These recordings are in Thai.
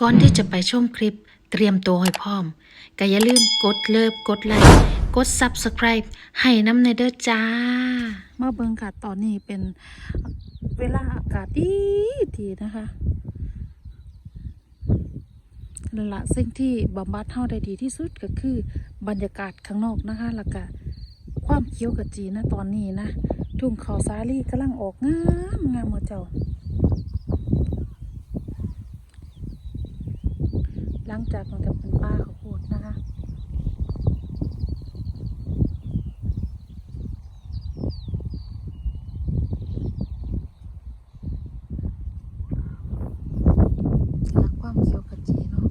ก่อนที่จะไปชมคลิปเตรียมตัวให้พร้อมก็อย่าลืมกดเลิฟกดไลค์กด Subscribe ให้น้ำในเด้อจ้า มาเบิงค่ะตอนนี้เป็นเวลาอากาศดีดีนะคะละสิ่งที่บำบัดเฮาได้ดีที่สุดก็คือบรรยากาศข้างนอกนะคะ แล้วก็ความเขียวกระจีนะตอนนี้นะ ทุ่งเขาสาลีกำลังออกงามงามหมดเจ้า หลังจากมันก็เป็นป้าของโพดนะคะ รักความเขียวขจีเนาะ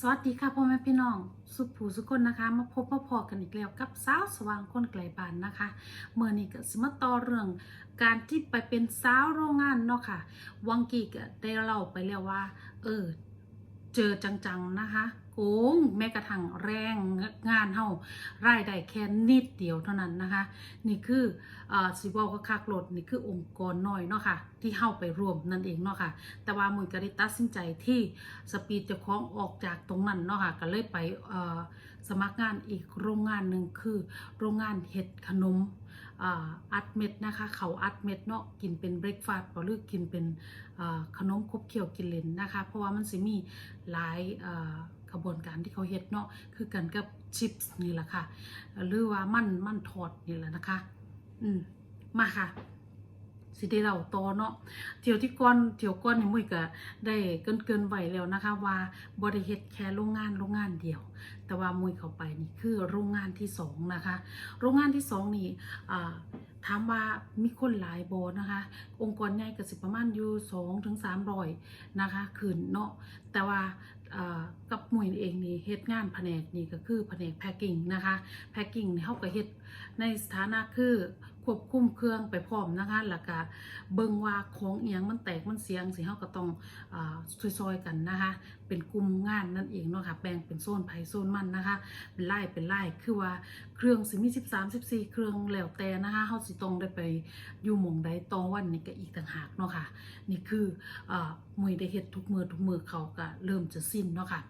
สวัสดีค่ะพ่อแม่พี่น้อง สุขผูสุขคนนะคะ มาพบมาพอกันอีกแล้วกับสาวสว่างคนไกลบ้านนะคะเมื่อนี้ก็สมาต่อเรื่องการที่ไปเป็นสาวโรงงานเนาะค่ะ วังกีก็ได้เล่าไปแล้วว่า เออ เจอจังๆนะคะ โกงแม้กระทั่งแรงงานเฮารายได้แค่นิดเดียวเท่านั้นนะคะ นี่คืออสิบอกก็คักรถนี่คือองค์กรน้อยเนาะค่ะที่เฮาไปร่วมนั่นเองเนาะค่ะ แต่ว่ามุยก็ได้ตัดสินใจที่สปีดจะคล้องออกจากตรงนั้นเนาะค่ะก็เลยไปสมัครงานอีกโรงงานหนึ่งคือ โรงงานเห็ดขนมอัดเม็ดนะคะ เขาอัดเม็ดเนาะกินเป็นเบรกฟาสต์หรือกินเป็นขนมคบเคี้ยวกินเลนนะคะ เพราะว่ามันสิมีหลาย กระบวนการที่เขาเฮ็ดเนาะคือกันกับชิปส์นี่แหละค่ะ หรือว่ามันมันทอดนี่แหละนะคะ อืมมาค่ะ สิได้เราต่อเนาะเที่ยวที่ก่อนเที่ยวก่อนนี่มุ้ยก็ได้เกินเกินไหวแล้วนะคะ ว่าบริเฮ็ดแค่โรงงานโรงงานเดียว แต่ว่ามุ้ยเข้าไปนี่คือโรงงานที่สองนะคะ โรงงานที่สองนี่ถามว่ามีคนหลายโบนะคะ องค์กรใหญ่ก็สิประมาณอยู่สองถึงสามร้อยนะคะคืนเนาะแต่ว่ากับมุยเองนี่เฮ็ดงานแผนกนี่ก็คือแผนกแพ็คกิ้งนะคะแพ็คกิ้งนี่เฮาก็เฮ็ดในสถานะคือ ควบคุมเครื่องไปพร้อมนะคะแล้วก็เบิ่งว่าของเอียงมันแตกมันเสียงสิเฮาก็ต้องอซอยๆกันนะคะ เป็นกลุ่มงานนั่นเองเนาะค่ะแบ่งเป็นโซนไผโซนมันนะคะ เป็นไล่เป็นไล่คือว่าเครื่องสิมี13 14 เครื่องแล้วแต่นะคะเฮาสิต้องได้ไปอยู่หม่องใดต่อวันนี่ก็อีกต่างหากเนาะค่ะนี่คือ มือได้เฮ็ดทุกมือทุกมือเขาก็เริ่มจะสิ้นเนาะค่ะ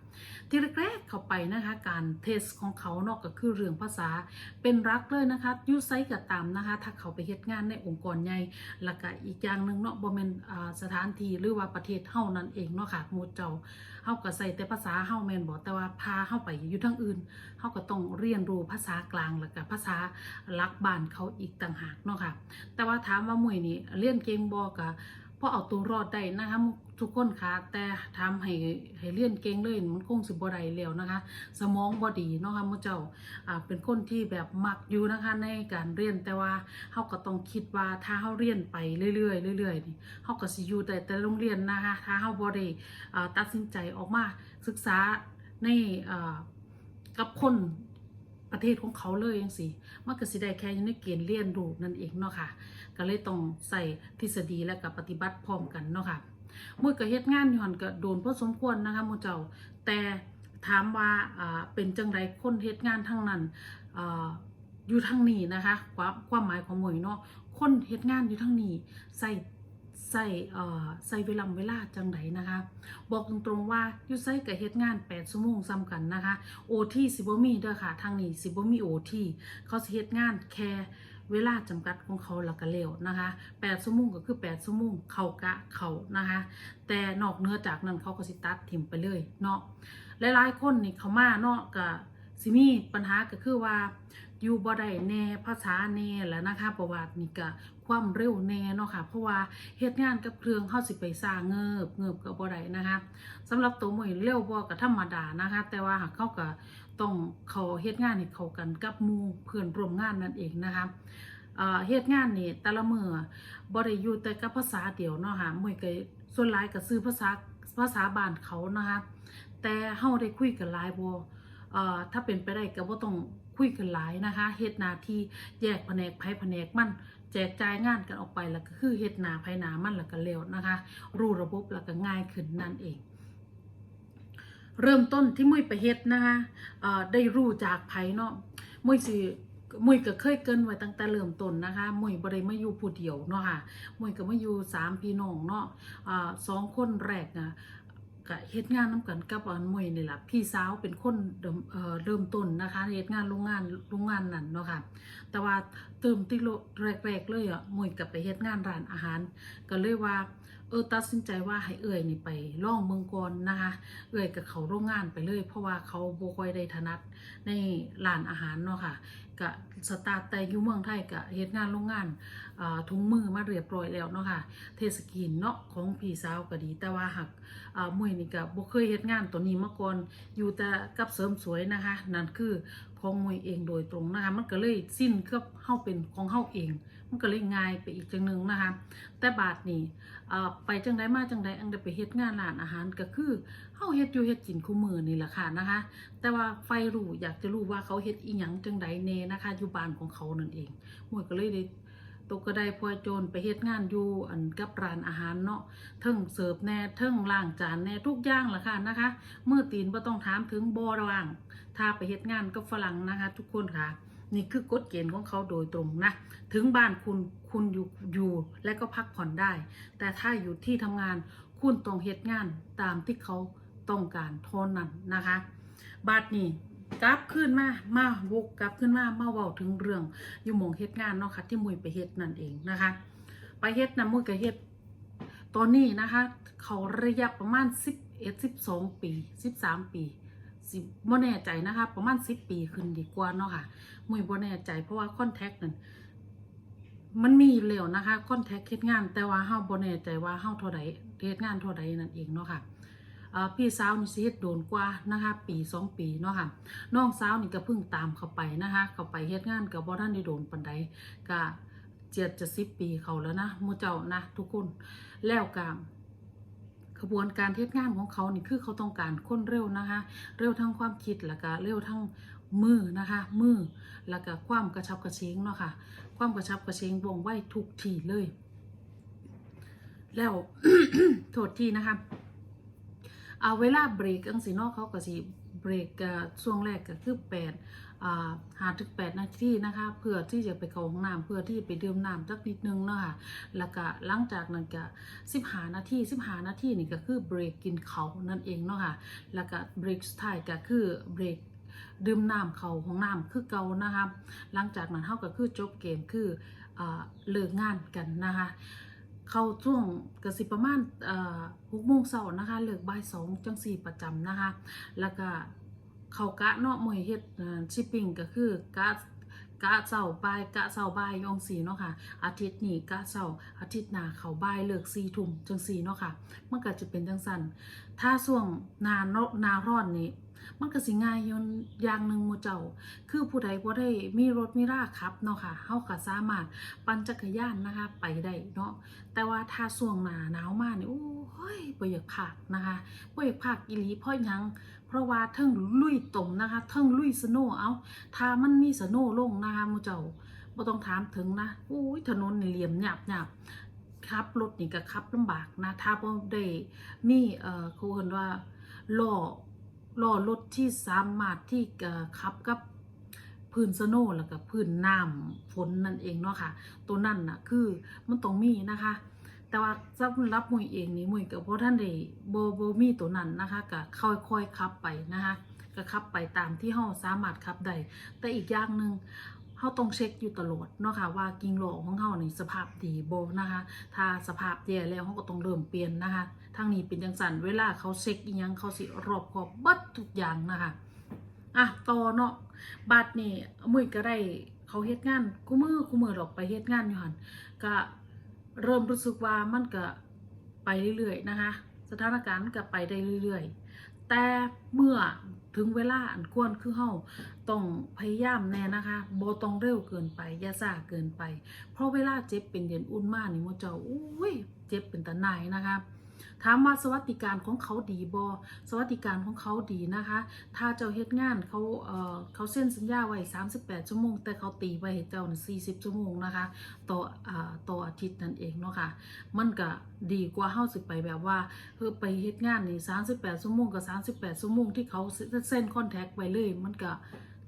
ที่แรกๆเข้าไปนะคะการเทสของเขาเนาะก็คือเรื่องภาษาเป็นรักเลยนะคะยูไซก็ตามนะคะ ถ้าเขาไปเฮ็ดงานในองค์กรใหญ่แล้วก็อีกอย่างหนึ่งเนาะบ่แม่นสถานที่หรือว่าประเทศเฮานั่นเองเนาะค่ะมูเจ้าเฮาก็ใส่แต่ภาษาเฮาแม่นบ่แต่ว่าพาเฮาไปอยู่ทางอื่นเฮาก็ต้องเรียนรู้ภาษากลางแล้วก็ภาษาลักบ้านเขาอีกต่างหากเนาะค่ะแต่ว่าถามว่ามื้อนี้เรียนเก่งบ่ก็พอเอาตัวรอดได้นะคะ ทุกคนค่ะแต่ทำให้ให้เรียนเก่งเลยมันคงสิบ่ได้แล้วนะคะ สมองบ่ดีเนาะค่ะมู่เจ้าอ่าเป็นคนที่แบบมักอยู่นะคะในการเรียนแต่ว่าเฮาก็ต้องคิดว่าถ้าเฮาเรียนไปเรื่อยๆเรื่อยๆนี่เฮาก็สิอยู่แต่แต่โรงเรียนนะคะถ้าเฮาบ่ได้อ่าตัดสินใจออกมาศึกษาในอ่ากับคนประเทศของเขาเลยจังซี่มันก็สิได้แค่ยู่ในเกณฑ์เรียนรู้นั่นเองเนาะค่ะ ก็เลยต้องใส่ทฤษฎีและกับปฏิบัติพร้อมกันเนาะค่ะ มุ้ยก็เฮ็ดงานอยู่หั่นก็โดนพอสมควรนะคะมู่เจ้า แต่ถามว่าเป็นจังไรคนเฮ็ดงานทั้งนั้นอยู่ทั้งนี้นะคะความความหมายของหมวยเนาะคนเฮ็ดงานอยู่ทั้งนี้ใส่ใส่เอ่อใส่เวลาเวลาจังไรนะคะ บอกตรงๆว่าอยู่ไสกับเฮ็ดงาน8ชั่วโมงซ้ำกันนะคะ OT สิบ่มีเด้อค่ะทางนี้สิบ่มี OT เขาสิเฮ็ดงานแค่ เวลาจำกัดของเขาแล้วก็แล้วนะคะ8ชั่วโมงก็คือ8ชั่วโมงเขากะเขานะคะ แต่นอกเนื้อจากนั้นเขาก็สิตัดถิ่มไปเลยเนาะหลายๆคนนี่เขามาเนาะก็สิมีปัญหาก็คือว่า อยู่บ่ได้แน่ภาษาแน่แล้วนะคะประวัตินี่ก็ความเร็วแน่เนาะค่ะ เพราะว่าเฮ็ดงานกับเครื่องเฮาสิไปสร้างเงิบเงิบก็บ่ได้นะคะสำหรับตัวมวยเร็วบ่ก็ธรรมดานะคะ แต่ว่าหากเข้าก็ต้องเขาเฮ็ดงานให้เข้ากันกับมูเพื่อนร่วมงานนั่นเองนะคะเอ่อเฮ็ดงานนี่แต่ละมือบ่ได้อยู่แต่กับภาษาเดียวเนาะค่ะมวยก็ส่วนหลายก็ซื้อภาษาภาษาบ้านเขานะคะ แต่เฮาได้คุยกันหลายบ่เอ่อ ถ้าเป็นไปได้ก็บ่ต้องคุยกันหลายนะคะเฮ็ดนาที่แยกแผนกไผแผนกมันแจกจ่ายงานกันออกไปแล้วก็คือเฮ็ดนาไผหน้ามันแล้วก็แล้วนะคะ รู้ระบบแล้วก็ง่ายขึ้นนั่นเอง เริ่มต้นที่มุ้ยไปเฮ็ดนะคะได้รู้จากไผเนาะมุ้ยสิมุ้ยก็เคยเกินไว้ตั้งแต่เริ่มต้นนะคะ มุ้ยบ่ได้มาอยู่ผู้เดียวเนาะค่ะ มุ้ยก็มาอยู่สามพี่น้องเนาะอ่าสองคนแรกนะ ก็เฮ็ดงานนํกันกับอันมุ้ยนี่ล่ะพี่สาวเป็นคนเริ่มต้นนะคะเฮ็ดงานโรงงานโรงงานนั่นเนาะค่ะแต่ว่าเติมที่โลแรกๆเลยอะมุ้ยก็ไปเฮ็ดงานร้านอาหาร ก็เลยว่าเออตัดสินใจว่าให้เอ่ยนี่ไปล่องเมืองก่อนนะคะเอ่ยกับเขาโรงงานไปเลย เพราะว่าเขาบ่ค่อยได้ถนัดในร้านอาหารเนาะค่ะ ก็สตาร์ทแต่อยู่เมืองไทยก็เฮ็ดงานโรงงานทุ่งมือมาเรียบร้อยแล้วเนาะค่ะเทศกินเนาะของพี่สาวก็ดี แต่ว่าหักมวยนี่กับ่เคยเฮ็ดงานตัวนี้มาก่อนอยู่แต่กับเสริมสวยนะคะ นั่นคือ ของมวยเองโดยตรงนะคะมันก็เลยสิ้นกับเฮาเป็นของเข้าเอง มันก็เลยง่ายไปอีกจังหนึ่งนะคะแต่บาทนี่ไปจังไดมาจังไดอังได้ไปเฮ็ดงานร้านอาหารก็คือเข้าเฮ็ดอยู่เฮ็ดกินคู่มือนี่แหละค่ะนะคะ แต่ว่าไฟรู้อยากจะรู้ว่าเขาเฮ็ดอีหยังจังไดเนนะคะอยู่บ้านของเขานั่นเองมวยก็เลยได้ ตกกระไดพลอยโจรไปเฮ็ดงานอยู่อันกับร้านอาหารเนาะเทิงเสิร์ฟแน่เทิงล้างจานแน่ทุกอย่างละค่ะนะคะเมื่อตีนบ่ต้องถามถึงบ่ล้างถ้าไปเฮ็ดงานกับฝรั่งนะคะ ทุกคนค่ะนี่คือกฎเกณฑ์ของเขาโดยตรงนะ ถึงบ้านคุณคุณอยู่อยู่และก็พักผ่อนได้ แต่ถ้าอยู่ที่ทำงานคุณต้องเฮ็ดงานตามที่เขาต้องการเท่านั้นนะคะ บาดนี้ กลับขึ้นมา มาวกกลับขึ้นมา มาเว้าถึงเรื่องอยู่หมองเฮ็ดงานเนาะค่ะที่มุยไปเฮ็ดนั่นเองนะคะ ไปเฮ็ดนะมุยก็เฮ็ดตอนนี้นะคะ เขาระยะประมาณ11 12ปี13ปีสิบ่แน่ใจนะคะ ประมาณ10ปีขึ้นดีกว่าเนาะค่ะมุยบ่แน่ใจเพราะว่าคอนแทคนั่นมันมีอยู่แล้วนะคะคอนแทคเฮ็ดงาน แต่ว่าเฮาบ่แน่ใจว่าเฮาเท่าใดเฮ็ดงานเท่าใดนั่นเองเนาะค่ะเอ่อ พี่สาวนี่สิเฮ็ดโดนกว่านะคะปีสองปีเนาะค่ะน้องสาวนี่ก็เพิ่งตามเข้าไปนะคะเข้าไปเฮ็ดงานก็บ่ทันได้โดนปานใดก็เจ็ดจะสิบปีเขาแล้วนะมู่เจ้านะทุกคนแล้วก็ขบวนการเทศงานของเขานี่คือเขาต้องการคนเร็วนะคะ เร็วทั้งความคิดแล้วก็เร็วทั้งมือนะคะมือแล้วก็ความกระชับกระเฉงเนาะค่ะ ความกระชับกระเฉงวงไว้ทุกทีเลย แล้วโทษทีนะคะ อาเวลาเบรกอังสีนอกเขาก็สิเบรกช่วงแรกก็คือแปดหาถึงแปดนาทีนะคะ เพื่อที่จะไปเข้าห้องน้ำเพื่อที่ไปดื่มน้ำสักนิดนึงเนาะค่ะแล้วก็หลังจากนั้นก็สิบหานาทีสิบหานาทีนี่ก็คือเบรกกินเขานั่นเองเนาะค่ะแล้วก็เบรกสุดท้ายก็คือเบรกดื่มน้ำเขาของน้ำคือเก่านะคะหลังจากนั้นเท่าก็คือจบเกมคืออเลิกงานกันนะคะ เข้าช่วงกสิประมาณหกโมงเช้านะคะเลิกบ่ายสองจังสี่ประจำนะคะ แล้วก็เขากะเนาะมวยเฮ็ดชิปปิ้งก็คือกะกะเช้าบ่ายกะเช้าบ่ายยองสีเนาะค่ะ อาทิตย์นี้กะเช้าอาทิตย์หน้าเขาบ่ายเลิกสี่ทุ่มจังสี่เนาะค่ะมันก็จะเป็นจังสันถ้าช่วงนาเนาะนาร้อนนี่ มันก็สิง่ายอยนอย่างหนึ่งมูเจ้า คือผู้ใดบ่ได้มีรถมีราขับเนาะค่ะเฮาก็สามารถปั่นจักรยานนะคะ ไปได้เนาะแต่ว่าถ้าช่วงหนาหนาวมากนี่โอ้ยบ่อยากพักนะคะบ่อยากพักอีหลีเพราะยังเพราะว่าเทิงลุยตมนะคะเทิงลุยสโนเอาถ้ามันมีสโนว์ลงนะคะมูเจ้าบ่ต้องถามถึงนะโอ้ยถนนนี่เหลี่ยมหยาบหยาบขับรถนี่ก็ขับลำบากนะถ้าบ่ได้มีเอ่อเขาเรียกว่าล้อ ล้อรถที่สามารถที่ขับกับพื้นสโน่แล้วก็พื้นน้ำฝนนั่นเองเนาะค่ะ ตัวนั่นน่ะคือมันต้องมีนะคะ แต่ว่าสำหรับมวยเองนี่มวยกับพ่ท่านได้โบโบมีตัวนั้นนะคะก็ค่อยๆขับไปนะคะก็ขับไปตามที่เฮาสามารถขับได้แต่อีกอย่างหนึ่ง เฮาต้องเช็คอยู่ตลอดเนาะค่ะว่ากิ่งโลของเฮานี่สภาพดีบ่นะคะ ถ้าสภาพแย่แล้วเฮาก็ต้องเริ่มเปลี่ยนนะคะทางนี้เป็นจังซั่นเวลาเขาเช็คอีหยังเขาสิรอบคอบบิดทุกอย่างนะคะอะต่อเนาะบัดนี้มื้อก็ได้เขาเฮ็ดงานคู่มือคู่มือดอกไปเฮ็ดงานอยู่หั่นก็เริ่มรู้สึกว่ามันก็ไปเรื่อยๆนะคะ สถานการณ์มันก็ไปได้เรื่อยๆ แต่เมื่อถึงเวลาอันควรคือเฮาต้องพยายามแน่นะคะบ่ต้องเร็วเกินไปอย่าซ่าเกินไป เพราะเวลาเจ็บเป็นเดือนอุ่นมากนี่หมเจ้าอุ้ยเจ็บเป็นตะนายนะคะ ถามว่าสวัสดิการของเขาดีบอสวัสดิการของเขาดีนะคะ ถ้าเจ้าเฮ็ดงานเขาเอ่อเขาเซ็นสัญญาไว้ 38 ชั่วโมง แต่เขาตีไว้เจ้าน่ะ40 ชั่วโมงนะคะ ต่ออ่าต่ออาทิตย์นั่นเองเนาะค่ะ มันก็ดีกว่าเฮาสิไปแบบว่าเออไปเฮ็ดงานนี่38 ชั่วโมงกับ38 ชั่วโมงที่เขาเซ็นคอนแทคไว้เลย มันก็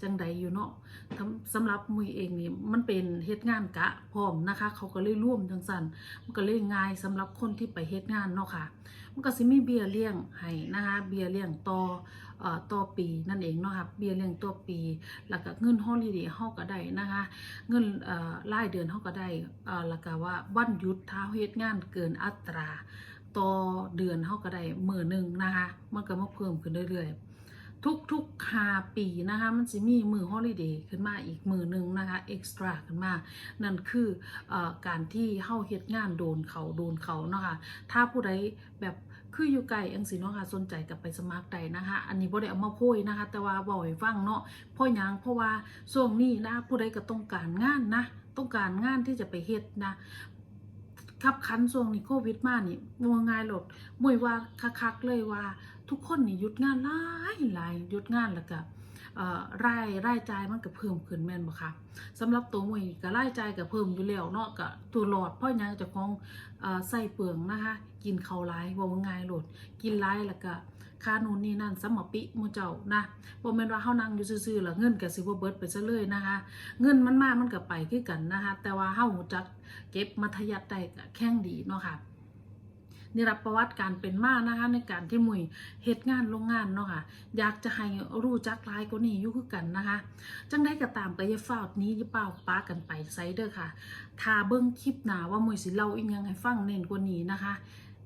จังใดอยู่เนาะทำสำหรับมุยเองนี่มันเป็นเฮ็ดงานกะพร้อมนะคะ เขาก็เลยร่วมจังซั่นมันก็เลยง่ายสำหรับคนที่ไปเฮ็ดงานเนาะค่ะ มันก็สิมีเบียเลี้ยงให้นะคะเบียเลี้ยงต่อเอ่อต่อปีนั่นเองเนาะค่ะเบียเลี้ยงต่อปี แล้วก็เงินฮอลิเดย์เฮาก็ได้นะคะ เงินเอ่อรายเดือนเฮาก็ได้อ่อแล้วก็ว่าวันหยุดถ้าเฮ็ดงานเกินอัตราต่อเดือนเฮาก็ได้มื้อหนึงนะคะ มันก็มาเพิ่มขึ้นเรื่อยๆ ทุกๆ5ปีนะคะ มันสิมีมือฮอลิเดย์ขึ้นมาอีกมือหนึงนะคะเอ็กซ์ตร้าขึ้นมา นั่นคืออการที่เฮาเฮ็ดงานโดนเขาโดนเขาเนาะค่ะถ้าผู้ใดแบบคืออยู่ไกลอังสิเนาะค่ะสนใจกับไปสมัครได้นะคะ อันนี้บ่ได้เอามาโพยนะคะ แต่ว่าบ่ให้ฟังเนาะเพราะยังเพราะว่าช่วงนี้นะผู้ใดก็ต้องการงานนะ ต้องการงานที่จะไปเฮ็ดนะขับคันช่วงนี้โควิดมานี่มัวง่ายหลดมวยว่าคักๆเลยว่า ทุกคนนี่หยุดงานหลายหลายหยุดงานแล้วก็เอ่อรายรายจ่ายมันก็เพิ่มขึ้นแม่นบ่คะสำหรับตัวมวยก็รายจ่ายก็เพิ่มอยู่แล้วเนาะก็ตัวหลอดเพราะยังจ้าของอใส่เปลืองนะคะ กินเขาวหลายว่าง่ายโหลด กินหลายแล้วก็ค่านู่นนี่นั่นสมอปิมูเจ้านะบ่แม่นว่าเฮานั่งอยู่ซื่อๆแล้วเงินก็สิบ่เบิดไปซะเลยนะคะ เงินมันมามันก็ไปคือกันนะคะ แต่ว่าเฮารู้จักเก็บมัธยัสถ์ได้ก็แข็งดีเนาะค่ะ นี่รับประวัติการเป็นมานะคะ ในการที่มุยเฮ็ดงานโรงงานเนาะค่ะ อยากจะให้รู้จักหลายกว่านี้อยู่คือกันนะคะ จังได้ก็ตามก็อย่าฟ้าวหนี้ยาเป้าป้ากันไปไซเด้อค่ะถ้าเบิ่งคลิปหนาว่ามุยสิเล่าอีกยังให้ฟังเน้นกว่านี้นะคะ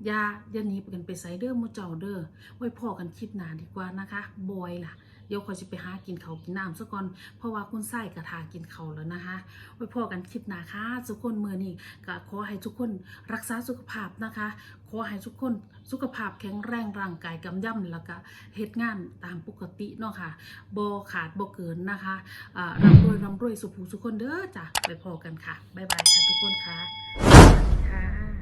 อย่าอย่าหนีไปกันไปไซเด้อหมู่เจ้าเด้อไว้พอกันคลิปหนาดีกว่านะคะบอยล่ะ เดี๋ยวคอยสิไปหากินเขาวกินน้ำซะก่อน เพราะว่าคุณไส้กระทากินเขาวแล้วนะคะไว้พอกันคลิปหน้าค่ะทุกคนมือนี้ก็ขอให้ทุกคนรักษาสุขภาพนะคะ ขอให้ทุกคนสุขภาพแข็งแรงร่างกายกำยำแล้วก็เฮ็ดงานตามปกติเนาะค่ะบ่ขาดบ่เกินนะคะร่ำรวยร่ำรวยสุขูสุขคนเด้อจ้ะไปพอกันค่ะบ๊ายบายค่ะทุกคนค่ะสวัสดีค่ะ